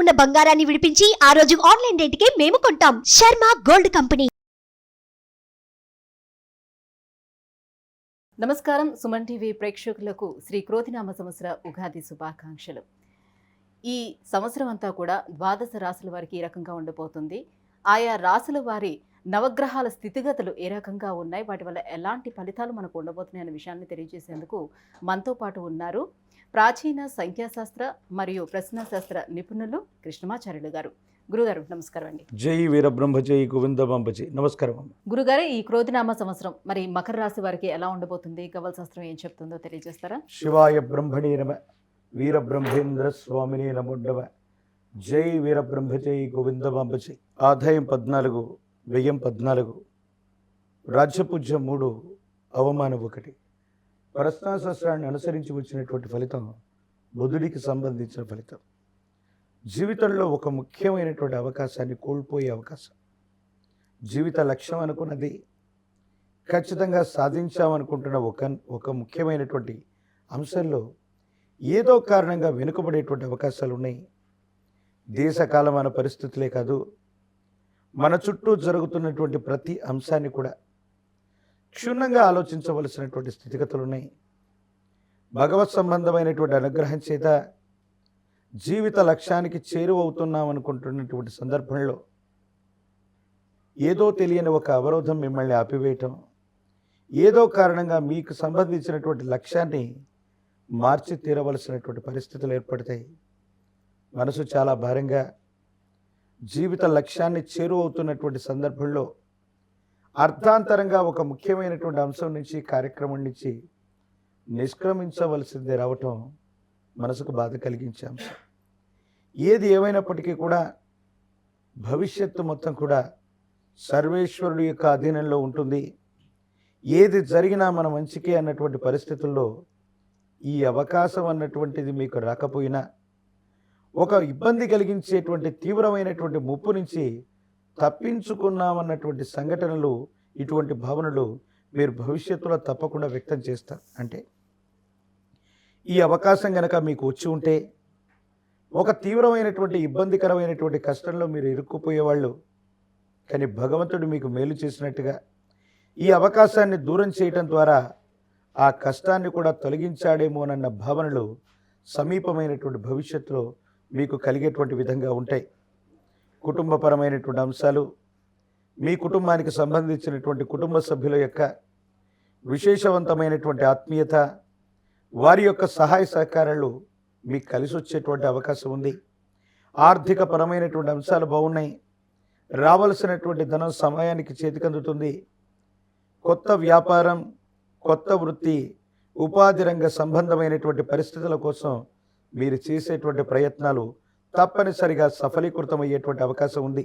ఉన్న బంగారాన్ని విడిపించి ఆ రోజు ఆన్లైన్ రేటుకే మేము కొంటాం. Sharma gold company. నమస్కారం. సుమన్ టీవీ ప్రేక్షకులకు శ్రీ క్రోతినామ సంవత్సర ఉగాది శుభాకాంక్షలు. ఈ సంవత్సరం అంతా కూడా ద్వాదశ రాశుల వారికి ఈ రకంగా ఉండబోతుంది ఆయా రాశుల వారి నవగ్రహాల స్థితిగతులు ఏ రకంగా ఉన్నాయి? వాటి వల్ల ఎలాంటి ఫలితాలు మనకు ఉండబోతున్నాయి? అనే విషయాన్ని తెలియజేసేందుకు మనతో పాటు ఉన్నారు. ప్రాచీన సంఖ్యాశాస్త్ర మరియు ప్రశ్నాశాస్త్ర నిపుణులు కృష్ణమాచార్యులు గారు. గురుగారు నమస్కారం అండి. జై వీరబ్రహ్మ జై గోవిందబాంబజీ. నమస్కారం అమ్మ. గురుగారే ఈ క్రోధినామ సంవత్సరం మరి మకర రాశి వారికి ఎలా ఉండబోతుంది? గవల్ శాస్త్రం ఏం చెప్తుందో తెలియజేస్తారా? శివాయ బ్రహ్మణే నమ వీరబ్రహ్మేంద్ర స్వామినే నమోడ్డవ జై వీరబ్రహ్మ జై గోవిందబాంబజీ. ఆదాయం పద్నాలుగు వ్యయం పద్నాలుగు. రాజ్యపూజ్యం మూడు అవమానం ఒకటి. ప్రశ్నాశాస్త్రాన్ని అనుసరించి వచ్చినటువంటి ఫలితం బుధుడికి సంబంధించిన ఫలితం. జీవితంలో ఒక ముఖ్యమైనటువంటి అవకాశాన్ని కోల్పోయే అవకాశం. జీవిత లక్ష్యం అనుకున్నది ఖచ్చితంగా సాధించామనుకుంటున్న ఒక ఒక ముఖ్యమైనటువంటి అంశంలో ఏదో కారణంగా వెనుకబడేటువంటి అవకాశాలు ఉన్నాయి దేశకాలమైన పరిస్థితులే కాదు మన చుట్టూ జరుగుతున్నటువంటి ప్రతి అంశాన్ని కూడా క్షుణ్ణంగా ఆలోచించవలసినటువంటి స్థితిగతులు ఉన్నాయి భగవత్ సంబంధమైనటువంటి అనుగ్రహం చేత జీవిత లక్ష్యానికి చేరువవుతున్నాం అనుకుంటున్నటువంటి సందర్భంలో ఏదో తెలియని ఒక అవరోధం మిమ్మల్ని ఆపివేయటం ఏదో కారణంగా మీకు సంబంధించినటువంటి లక్ష్యాన్ని మార్చి తీరవలసినటువంటి పరిస్థితులు ఏర్పడతాయి. మనసు చాలా భారంగా జీవిత లక్ష్యాన్ని చేరువవుతున్నటువంటి సందర్భంలో అర్థాంతరంగా ఒక ముఖ్యమైనటువంటి అంశం నుంచి కార్యక్రమం నుంచి నిష్క్రమించవలసింది రావటం మనసుకు బాధ కలిగించే. అంశం ఏది ఏమైనప్పటికీ కూడా భవిష్యత్తు మొత్తం కూడా సర్వేశ్వరుడి యొక్క అధీనంలో ఉంటుంది. ఏది జరిగినా మన మంచికే అన్నటువంటి పరిస్థితుల్లో ఈ అవకాశం అన్నటువంటిది మీకు రాకపోయినా ఒక ఇబ్బంది కలిగించేటువంటి తీవ్రమైనటువంటి ముప్పు నుంచి తప్పించుకున్నామన్నటువంటి సంఘటనలు ఇటువంటి భావనలు మీరు భవిష్యత్తులో తప్పకుండా వ్యక్తం చేస్తారు అంటే ఈ అవకాశం కనుక మీకు వచ్చి ఉంటే ఒక తీవ్రమైనటువంటి ఇబ్బందికరమైనటువంటి కష్టంలో మీరు ఇరుక్కుపోయేవాళ్ళు కానీ భగవంతుడు మీకు మేలు చేసినట్టుగా ఈ అవకాశాన్ని దూరం చేయటం ద్వారా ఆ కష్టాన్ని కూడా తొలగించాడేమోనన్న భావనలు సమీపమైనటువంటి భవిష్యత్తులో మీకు కలిగేటువంటి విధంగా ఉంటాయి. కుటుంబపరమైనటువంటి అంశాలు మీ కుటుంబానికి సంబంధించినటువంటి కుటుంబ సభ్యుల యొక్క విశేషవంతమైనటువంటి ఆత్మీయత వారి యొక్క సహాయ సహకారాలు మీకు కలిసి వచ్చేటువంటి అవకాశం ఉంది. ఆర్థిక పరమైనటువంటి అంశాలు బాగున్నాయి. రావలసినటువంటి ధనం సమయానికి చేతికందుతుంది. కొత్త వ్యాపారం కొత్త వృత్తి ఉపాధి రంగ సంబంధమైనటువంటి పరిస్థితుల కోసం మీరు చేసేటువంటి ప్రయత్నాలు తప్పనిసరిగా సఫలీకృతమయ్యేటువంటి అవకాశం ఉంది.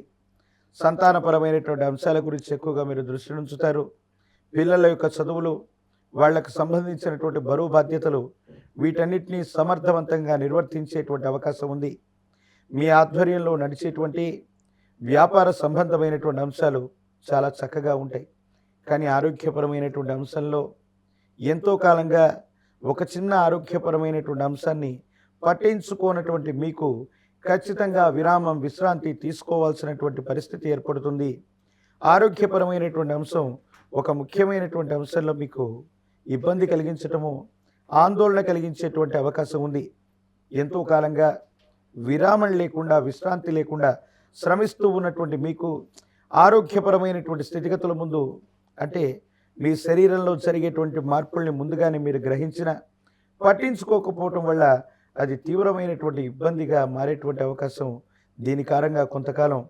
సంతానపరమైనటువంటి అంశాల గురించి ఎక్కువగా మీరు దృష్టి ఉంచుతారు పిల్లల యొక్క చదువులు వాళ్ళకు సంబంధించినటువంటి బరువు బాధ్యతలు వీటన్నిటినీ సమర్థవంతంగా నిర్వర్తించేటువంటి అవకాశం ఉంది. మీ ఆధ్వర్యంలో నడిచేటువంటి వ్యాపార సంబంధమైనటువంటి అంశాలు చాలా చక్కగా ఉంటాయి. కానీ ఆరోగ్యపరమైనటువంటి అంశంలో ఎంతో కాలంగా ఒక చిన్న ఆరోగ్యపరమైనటువంటి అంశాన్ని పట్టించుకోనటువంటి మీకు ఖచ్చితంగా విరామం విశ్రాంతి తీసుకోవాల్సినటువంటి పరిస్థితి ఏర్పడుతుంది. ఆరోగ్యపరమైనటువంటి అంశం ఒక ముఖ్యమైనటువంటి అంశంలో మీకు ఇబ్బంది కలిగించటము ఆందోళన కలిగించేటువంటి అవకాశం ఉంది. ఎంతో కాలంగా విరామం లేకుండా విశ్రాంతి లేకుండా శ్రమిస్తూ ఉన్నటువంటి మీకు ఆరోగ్యపరమైనటువంటి స్థితిగతుల ముందు అంటే మీ శరీరంలో జరిగేటువంటి మార్పుల్ని ముందుగానే మీరు గ్రహించిన పట్టించుకోకపోవటం వల్ల అది తీవ్రమైనటువంటి ఇబ్బందిగా మారేటువంటి అవకాశం దీని కారణంగా కొంతకాలం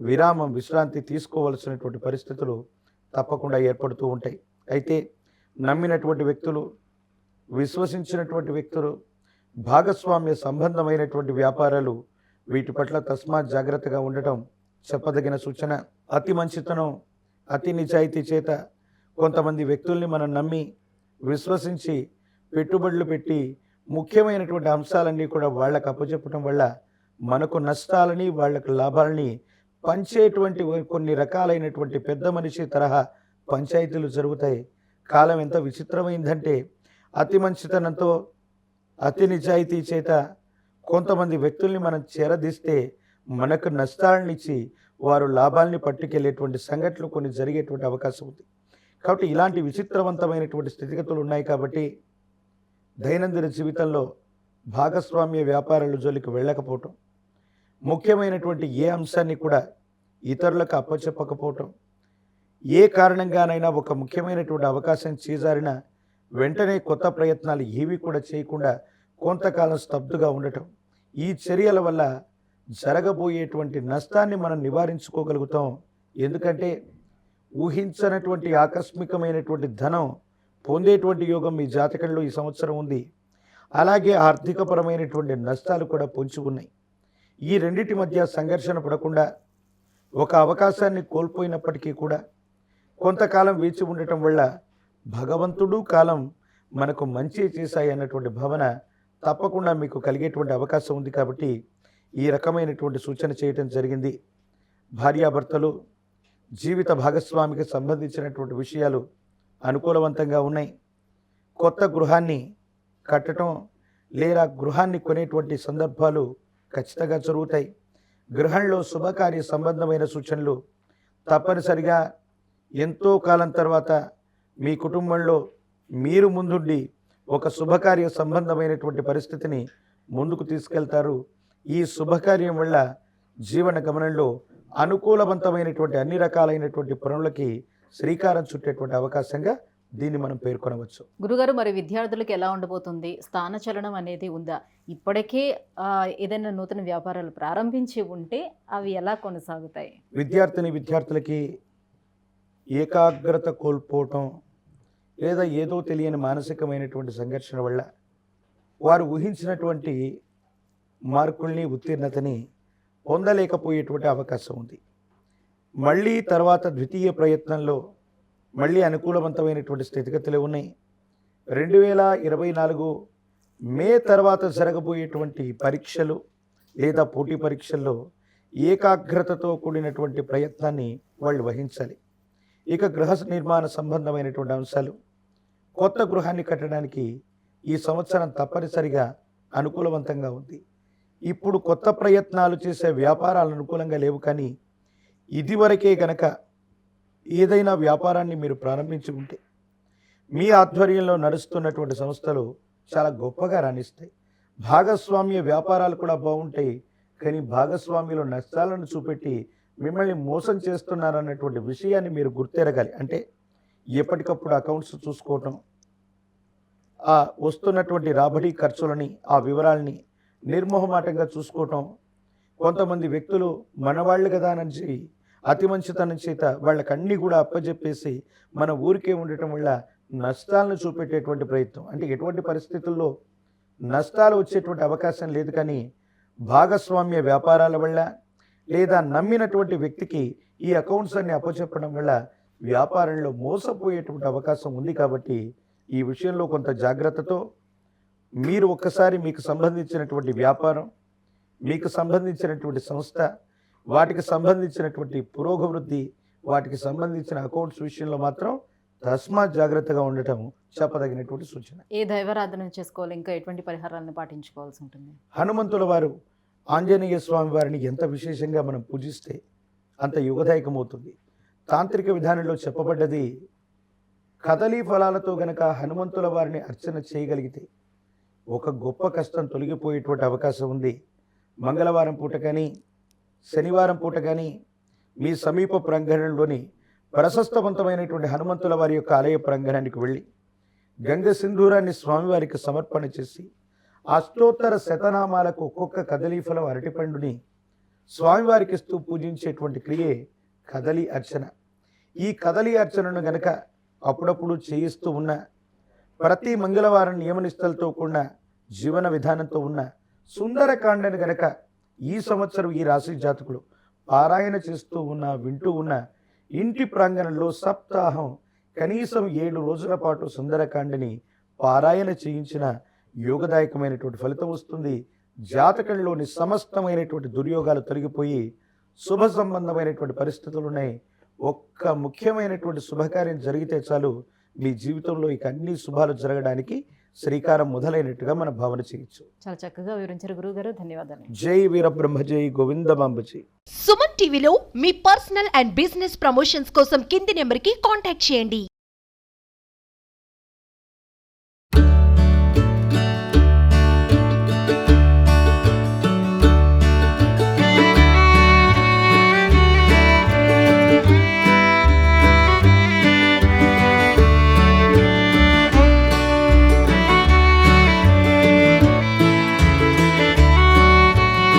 విరామం విశ్రాంతి తీసుకోవలసినటువంటి పరిస్థితులు తప్పకుండా ఏర్పడుతూ ఉంటాయి. అయితే నమ్మినటువంటి వ్యక్తులు విశ్వసించినటువంటి వ్యక్తులు భాగస్వామ్య సంబంధమైనటువంటి వ్యాపారాలు వీటి పట్ల తస్మాత్ జాగ్రత్తగా ఉండటం చెప్పదగిన సూచన. అతి మంచితనం అతి నిజాయితీ చేత కొంతమంది వ్యక్తుల్ని మనం నమ్మి విశ్వసించి పెట్టుబడులు పెట్టి ముఖ్యమైనటువంటి అంశాలన్నీ కూడా వాళ్ళకు అప్పచెప్పడం వల్ల మనకు నష్టాలని వాళ్ళకు లాభాలని పంచేటువంటి కొన్ని రకాలైనటువంటి పెద్ద మనిషి తరహా పంచాయతీలు జరుగుతాయి. కాలం ఎంత విచిత్రమైందంటే అతి మంచితనంతో అతి నిజాయితీ చేత కొంతమంది వ్యక్తుల్ని మనం చేరదీస్తే మనకు నష్టాలనిచ్చి వారు లాభాల్ని పట్టుకెళ్ళేటువంటి సంఘటనలు కొన్ని జరిగేటువంటి అవకాశం ఉంది. కాబట్టి ఇలాంటి విచిత్రవంతమైనటువంటి స్థితిగతులు ఉన్నాయి కాబట్టి దైనందిన జీవితంలో భాగస్వామ్య వ్యాపారాల జోలికి వెళ్ళకపోవటం ముఖ్యమైనటువంటి ఏ అంశాన్ని కూడా ఇతరులకు అప్పచెప్పకపోవటం ఏ కారణంగానైనా ఒక ముఖ్యమైనటువంటి అవకాశం చేజారిన వెంటనే కొత్త ప్రయత్నాలు ఏవి కూడా చేయకుండా కొంతకాలం స్తబ్దుగా ఉండటం ఈ చర్యల వల్ల జరగబోయేటువంటి నష్టాన్ని మనం నివారించుకోగలుగుతాం. ఎందుకంటే ఊహించనటువంటి ఆకస్మికమైనటువంటి ధనం పొందేటువంటి యోగం మీ జాతకంలో ఈ సంవత్సరం ఉంది. అలాగే ఆర్థికపరమైనటువంటి నష్టాలు కూడా పొంచి ఉన్నాయి. ఈ రెండింటి మధ్య సంఘర్షణ పడకుండా ఒక అవకాశాన్ని కోల్పోయినప్పటికీ కూడా కొంతకాలం వేచి ఉండటం వల్ల భగవంతుడు కాలం మనకు మంచి చేశాయి అన్నటువంటి భావన తప్పకుండా మీకు కలిగేటువంటి అవకాశం ఉంది కాబట్టి ఈ రకమైనటువంటి సూచన చేయటం జరిగింది. భార్యాభర్తలు జీవిత భాగస్వామికి సంబంధించినటువంటి విషయాలు అనుకూలవంతంగా ఉన్నాయి. కొత్త గృహాన్ని కట్టడం లేదా గృహాన్ని కొనేటువంటి సందర్భాలు ఖచ్చితంగా జరుగుతాయి. గృహంలో శుభకార్య సంబంధమైన సూచనలు తప్పనిసరిగా ఎంతో కాలం తర్వాత మీ కుటుంబంలో మీరు ముందుండి ఒక శుభకార్య సంబంధమైనటువంటి పరిస్థితిని ముందుకు తీసుకెళ్తారు. ఈ శుభకార్యం వల్ల జీవన గమనంలో అనుకూలవంతమైనటువంటి అన్ని రకాలైనటువంటి పనులకి శ్రీకారం చుట్టేటువంటి అవకాశంగా దీన్ని మనం పేర్కొనవచ్చు. గురుగారు మరి విద్యార్థులకు ఎలా ఉండబోతుంది? స్థానచలనం అనేది ఉందా? ఇప్పటికే ఏదైనా నూతన వ్యాపారాలు ప్రారంభించి ఉంటే అవి ఎలా కొనసాగుతాయి? విద్యార్థిని విద్యార్థులకి ఏకాగ్రత కోల్పోవటం లేదా ఏదో తెలియని మానసికమైనటువంటి సంఘర్షణ వల్ల వారు ఊహించినటువంటి మార్కుల్ని ఉత్తీర్ణతని పొందలేకపోయేటువంటి అవకాశం ఉంది. మళ్ళీ తర్వాత ద్వితీయ ప్రయత్నంలో మళ్ళీ అనుకూలవంతమైనటువంటి స్థితిగతులు ఉన్నాయి. రెండు వేల ఇరవై నాలుగు మే తర్వాత జరగబోయేటువంటి పరీక్షలు లేదా పోటీ పరీక్షల్లో ఏకాగ్రతతో కూడినటువంటి ప్రయత్నాన్ని వాళ్ళు వహించాలి. ఇక గృహ నిర్మాణ సంబంధమైనటువంటి అంశాలు కొత్త గృహాన్ని కట్టడానికి ఈ సంవత్సరం తప్పనిసరిగా అనుకూలవంతంగా ఉంది. ఇప్పుడు కొత్త ప్రయత్నాలు చేసే వ్యాపారాలు అనుకూలంగా లేవు కానీ ఇదివరకే గనక ఏదైనా వ్యాపారాన్ని మీరు ప్రారంభించి ఉంటే మీ ఆధ్వర్యంలో నడుస్తున్నటువంటి సంస్థలు చాలా గొప్పగా రాణిస్తాయి. భాగస్వామ్య వ్యాపారాలు కూడా బాగుంటాయి కానీ భాగస్వామ్యులు నష్టాలను చూపెట్టి మిమ్మల్ని మోసం చేస్తున్నారన్నటువంటి విషయాన్ని మీరు గుర్తెరగాలి. అంటే ఎప్పటికప్పుడు అకౌంట్స్ చూసుకోవటం ఆ వస్తున్నటువంటి రాబడి ఖర్చులని ఆ వివరాలని నిర్మోహమాటంగా చూసుకోవటం కొంతమంది వ్యక్తులు మనవాళ్ళు కదా అని అతి మంచితనం చేత వాళ్ళకన్నీ కూడా అప్పజెప్పేసి మన ఊరికే ఉండటం వల్ల నష్టాలను చూపెట్టేటువంటి ప్రయత్నం. అంటే ఎటువంటి పరిస్థితుల్లో నష్టాలు వచ్చేటువంటి అవకాశం లేదు కానీ భాగస్వామ్య వ్యాపారాల వల్ల లేదా నమ్మినటువంటి వ్యక్తికి ఈ అకౌంట్స్ అన్ని అప్పచెప్పడం వల్ల వ్యాపారంలో మోసపోయేటువంటి అవకాశం ఉంది కాబట్టి ఈ విషయంలో కొంత జాగ్రత్తతో మీరు ఒక్కసారి మీకు సంబంధించినటువంటి వ్యాపారం మీకు సంబంధించినటువంటి సంస్థ వాటికి సంబంధించినటువంటి పురోగవృద్ధి వాటికి సంబంధించిన అకౌంట్స్ విషయంలో మాత్రం తస్మాత్ జాగ్రత్తగా ఉండటం చెప్పదగినటువంటి సూచన. ఏ దైవారాధన చేసుకోవాలి? ఇంకా ఎటువంటి పరిహారాలను పాటించుకోవాల్సి ఉంటుంది? హనుమంతుల వారు ఆంజనేయ స్వామి వారిని ఎంత విశేషంగా మనం పూజిస్తే అంత యుగదాయకమవుతుంది. తాంత్రిక విధానంలో చెప్పబడ్డది కదలీ ఫలాలతో గనక హనుమంతుల వారిని అర్చన చేయగలిగితే ఒక గొప్ప కష్టం తొలగిపోయేటువంటి అవకాశం ఉంది. మంగళవారం పూట కానీ శనివారం పూట కానీ మీ సమీప ప్రాంగణంలోని ప్రశస్తవంతమైనటువంటి హనుమంతుల వారి యొక్క ఆలయ ప్రాంగణానికి వెళ్ళి గంగ సింధూరాన్ని స్వామివారికి సమర్పణ చేసి అష్టోత్తర శతనామాలకు ఒక్కొక్క కదలీఫలం అరటిపండుని స్వామివారికి ఇస్తూ పూజించేటువంటి క్రియే కదలి అర్చన. ఈ కదలి అర్చనను గనక అప్పుడప్పుడు చేయిస్తూ ఉన్న ప్రతి మంగళవారం నియమనిష్టలతో కూడిన జీవన విధానంతో ఉన్న సుందరకాండను గనక ఈ సంవత్సరం ఈ రాశి జాతకులు పారాయణ చేస్తూ ఉన్న వింటూ ఉన్న ఇంటి ప్రాంగణంలో సప్తాహం కనీసం ఏడు రోజుల పాటు సుందరకాండని పారాయణ చేయించిన యోగదాయకమైనటువంటి ఫలితం వస్తుంది. జాతకంలోని సమస్తమైనటువంటి దుర్యోగాలు తొలగిపోయి శుభ సంబంధమైనటువంటి పరిస్థితులు ఉన్నాయి. ఒక్క ముఖ్యమైనటువంటి శుభకార్యం జరిగితే చాలు మీ జీవితంలో ఇక అన్ని శుభాలు జరగడానికి శ్రీకారం మొదలైనట్టుగా మన భావన చేయొచ్చు చాలా చక్కగా వివరించారు గురువుగారు. ధన్యవాదాలు. జై వీరబ్రహ్మ జై గోవిందమాంబజీ సుమన్ టీవీలో మీ పర్సనల్ అండ్ బిజినెస్ ప్రమోషన్స్ కోసం కింది నెంబర్కి కాంటాక్ట్ చేయండి.